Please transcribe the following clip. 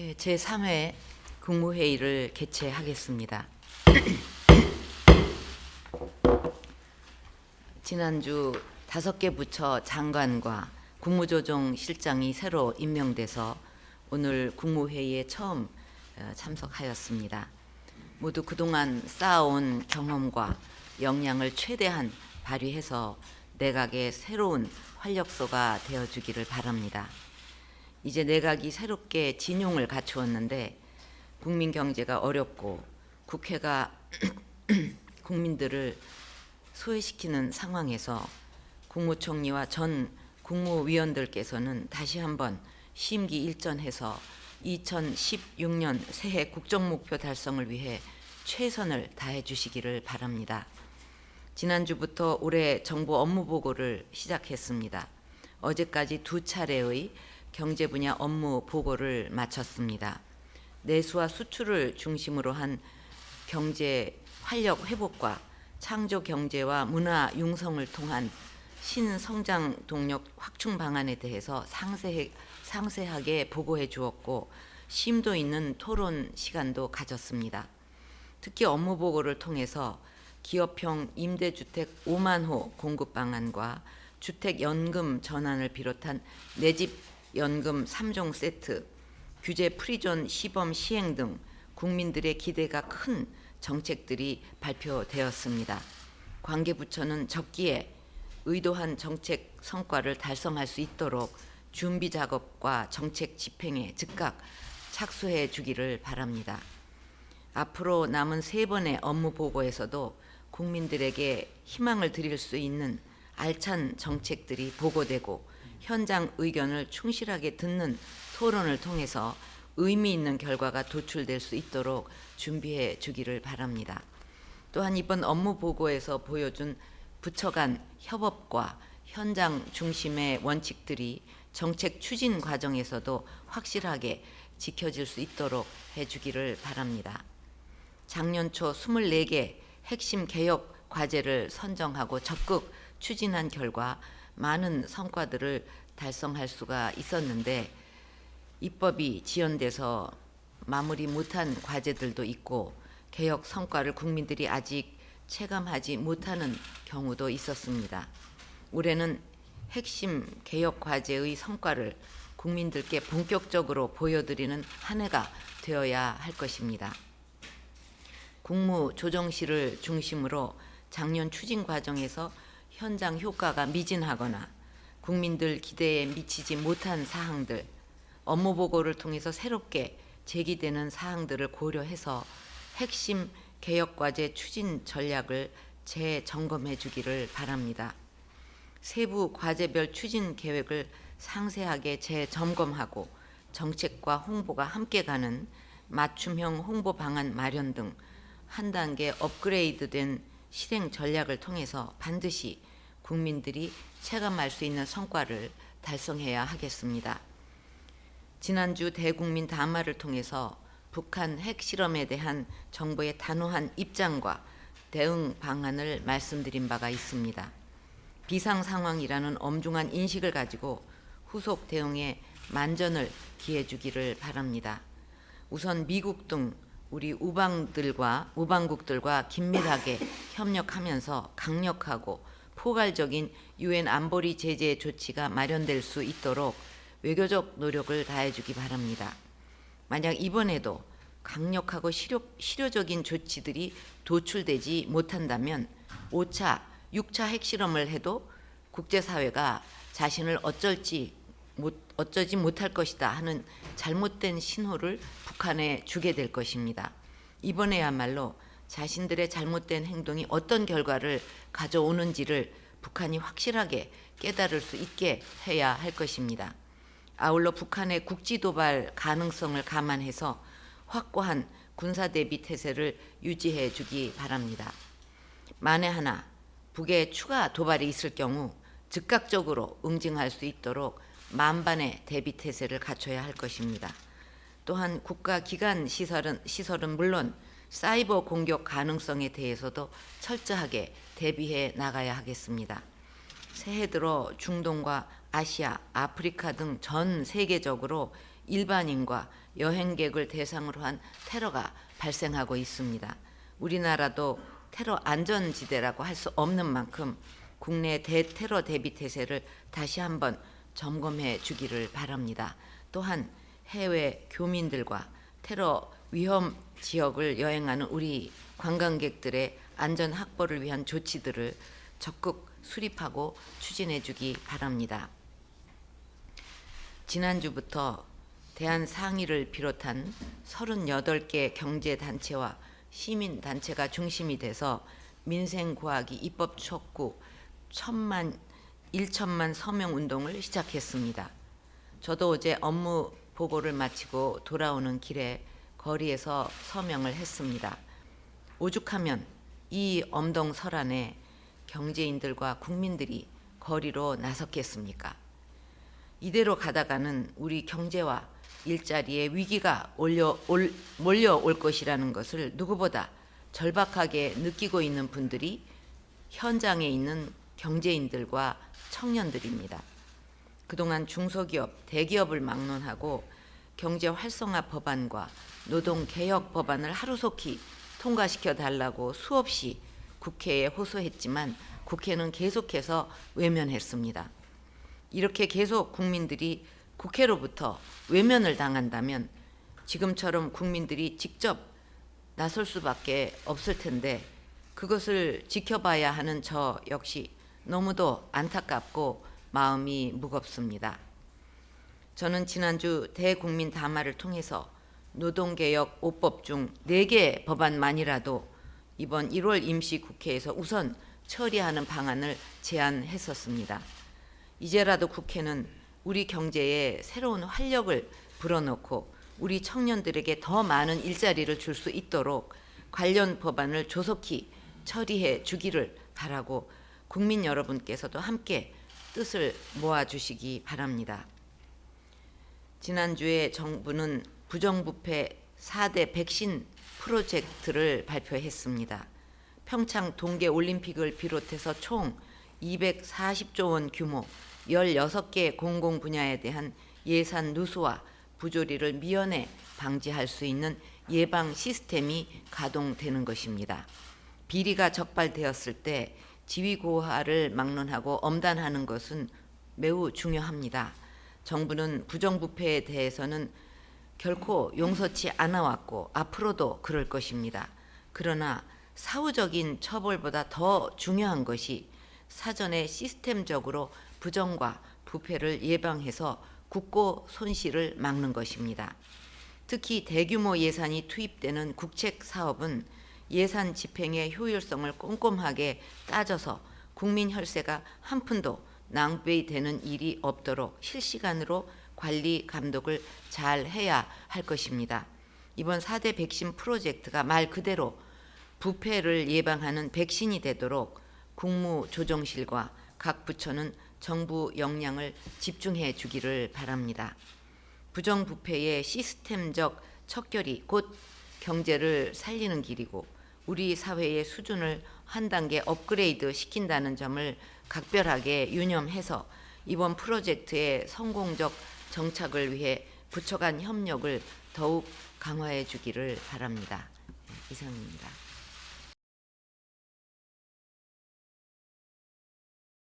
예, 제3회 국무회의를 개최하겠습니다. 지난주 다섯 개 부처 장관과 국무조정 실장이 새로 임명돼서 오늘 국무회의에 처음 어, 참석하였습니다. 모두 그동안 쌓아온 경험과 역량을 최대한 발휘해서 내각의 새로운 활력소가 되어주기를 바랍니다. 이제 내각이 새롭게 진용을 갖추었는데 국민 경제가 어렵고 국회가 국민들을 소외시키는 상황에서 국무총리와 전 국무위원들께서는 다시 한번 심기 일전해서 2016년 새해 국정 목표 달성을 위해 최선을 다해 주시기를 바랍니다. 지난주부터 올해 정부 업무 보고를 시작했습니다. 어제까지 두 차례의 경제 분야 업무 보고를 마쳤습니다. 내수와 수출을 중심으로 한 경제 활력 회복과 창조 경제와 문화 융성을 통한 신성장 동력 확충 방안에 대해서 상세, 상세하게 보고해 주었고 심도 있는 토론 시간도 가졌습니다. 특히 업무 보고를 통해서 기업형 임대주택 5만 호 공급 방안과 주택연금 전환을 비롯한 내 집 연금 3종 세트, 규제 프리존 시범 시행 등 국민들의 기대가 큰 정책들이 발표되었습니다. 관계 부처는 적기에 의도한 정책 성과를 달성할 수 있도록 준비 작업과 정책 집행에 즉각 착수해 주기를 바랍니다. 앞으로 남은 세 번의 업무 보고에서도 국민들에게 희망을 드릴 수 있는 알찬 정책들이 보고되고 현장 의견을 충실하게 듣는 토론을 통해서 의미 있는 결과가 도출될 수 있도록 준비해 주기를 바랍니다. 또한 이번 업무 보고에서 보여준 부처 간 협업과 현장 중심의 원칙들이 정책 추진 과정에서도 확실하게 지켜질 수 있도록 해 주기를 바랍니다. 작년 초 24개 핵심 개혁 과제를 선정하고 적극 추진한 결과 많은 성과들을 달성할 수가 있었는데 입법이 지연돼서 마무리 못한 과제들도 있고 개혁 성과를 국민들이 아직 체감하지 못하는 경우도 있었습니다. 올해는 핵심 개혁 과제의 성과를 국민들께 본격적으로 보여드리는 한 해가 되어야 할 것입니다. 국무조정실을 중심으로 작년 추진 과정에서 현장 효과가 미진하거나 국민들 기대에 미치지 못한 사항들, 업무 보고를 통해서 새롭게 제기되는 사항들을 고려해서 핵심 개혁 과제 추진 전략을 재점검해 주기를 바랍니다. 세부 과제별 추진 계획을 상세하게 재점검하고 정책과 홍보가 함께 가는 맞춤형 홍보 방안 마련 등 한 단계 업그레이드된 실행 전략을 통해서 반드시 국민들이 체감할 수 있는 성과를 달성해야 하겠습니다. 지난주 대국민 담화를 통해서 북한 핵 실험에 대한 정부의 단호한 입장과 대응 방안을 말씀드린 바가 있습니다. 비상 상황이라는 엄중한 인식을 가지고 후속 대응에 만전을 기해 주기를 바랍니다. 우선 미국 등 우리 우방들과 우방국들과 긴밀하게 협력하면서 강력하고 포괄적인 유엔 안보리 제재 조치가 마련될 수 있도록 외교적 노력을 다해 주기 바랍니다. 만약 이번에도 강력하고 실효, 실효적인 조치들이 도출되지 못한다면 5차, 6차 핵실험을 해도 국제사회가 자신을 어쩔지 못, 어쩌지 못할 것이다 하는 잘못된 신호를 북한에 주게 될 것입니다. 이번에야말로 자신들의 잘못된 행동이 어떤 결과를 가져오는지를 북한이 확실하게 깨달을 수 있게 해야 할 것입니다. 아울러 북한의 국지 도발 가능성을 감안해서 확고한 군사 대비 태세를 유지해 주기 바랍니다. 만에 하나 북에 추가 도발이 있을 경우 즉각적으로 응징할 수 있도록 만반의 대비 태세를 갖춰야 할 것입니다. 또한 국가 기관 시설은 시설은 물론 사이버 공격 가능성에 대해서도 철저하게 대비해 나가야 하겠습니다. 새해 들어 중동과 아시아, 아프리카 등 전 세계적으로 일반인과 여행객을 대상으로 한 테러가 발생하고 있습니다. 우리나라도 테러 안전지대라고 할 수 없는 만큼 국내 대테러 대비 태세를 다시 한번 점검해 주기를 바랍니다. 또한 해외 교민들과 테러 위험 지역을 여행하는 우리 관광객들의 안전 확보를 위한 조치들을 적극 수립하고 추진해 주기 바랍니다. 지난주부터 대한 상의를 비롯한 38개 경제단체와 시민단체가 중심이 돼서 민생구하기 입법 촉구 천만 1천만 서명 운동을 시작했습니다. 저도 어제 업무 보고를 마치고 돌아오는 길에 거리에서 서명을 했습니다. 오죽하면 이 엄동 설안에 경제인들과 국민들이 거리로 나섰겠습니까? 이대로 가다가는 우리 경제와 일자리에 위기가 올려 올, 몰려올 것이라는 것을 누구보다 절박하게 느끼고 있는 분들이 현장에 있는 경제인들과 청년들입니다. 그동안 중소기업, 대기업을 막론하고 경제 활성화 법안과 노동 개혁 법안을 하루속히 통과시켜 달라고 수없이 국회에 호소했지만 국회는 계속해서 외면했습니다. 이렇게 계속 국민들이 국회로부터 외면을 당한다면 지금처럼 국민들이 직접 나설 수밖에 없을 텐데 그것을 지켜봐야 하는 저 역시 너무도 안타깝고 마음이 무겁습니다. 저는 지난주 대국민 담화를 통해서 노동개혁 5법 중 4개 법안만이라도 이번 1월 임시국회에서 우선 처리하는 방안을 제안했었습니다. 이제라도 국회는 우리 경제에 새로운 활력을 불어넣고 우리 청년들에게 더 많은 일자리를 줄 수 있도록 관련 법안을 조속히 처리해 주기를 바라고 국민 여러분께서도 함께 뜻을 모아 주시기 바랍니다. 지난주에 정부는 부정부패 4대 백신 프로젝트를 발표했습니다. 평창 동계 올림픽을 비롯해서 총 240조 원 규모 16개 공공 분야에 대한 예산 누수와 부조리를 미연에 방지할 수 있는 예방 시스템이 가동되는 것입니다. 비리가 적발되었을 때 지위 고하를 막론하고 엄단하는 것은 매우 중요합니다. 정부는 부정부패에 대해서는 결코 용서치 않아 왔고 앞으로도 그럴 것입니다. 그러나 사후적인 처벌보다 더 중요한 것이 사전에 시스템적으로 부정과 부패를 예방해서 국고 손실을 막는 것입니다. 특히 대규모 예산이 투입되는 국책 사업은 예산 집행의 효율성을 꼼꼼하게 따져서 국민 혈세가 한 푼도 낭비되는 일이 없도록 실시간으로 관리 감독을 잘 해야 할 것입니다. 이번 4대 백신 프로젝트가 말 그대로 부패를 예방하는 백신이 되도록 국무조정실과 각 부처는 정부 역량을 집중해 주기를 바랍니다. 부정부패의 시스템적 척결이 곧 경제를 살리는 길이고 우리 사회의 수준을 한 단계 업그레이드 시킨다는 점을 각별하게 유념해서 이번 프로젝트의 성공적 정착을 위해 부처 간 협력을 더욱 강화해 주기를 바랍니다. 이상입니다.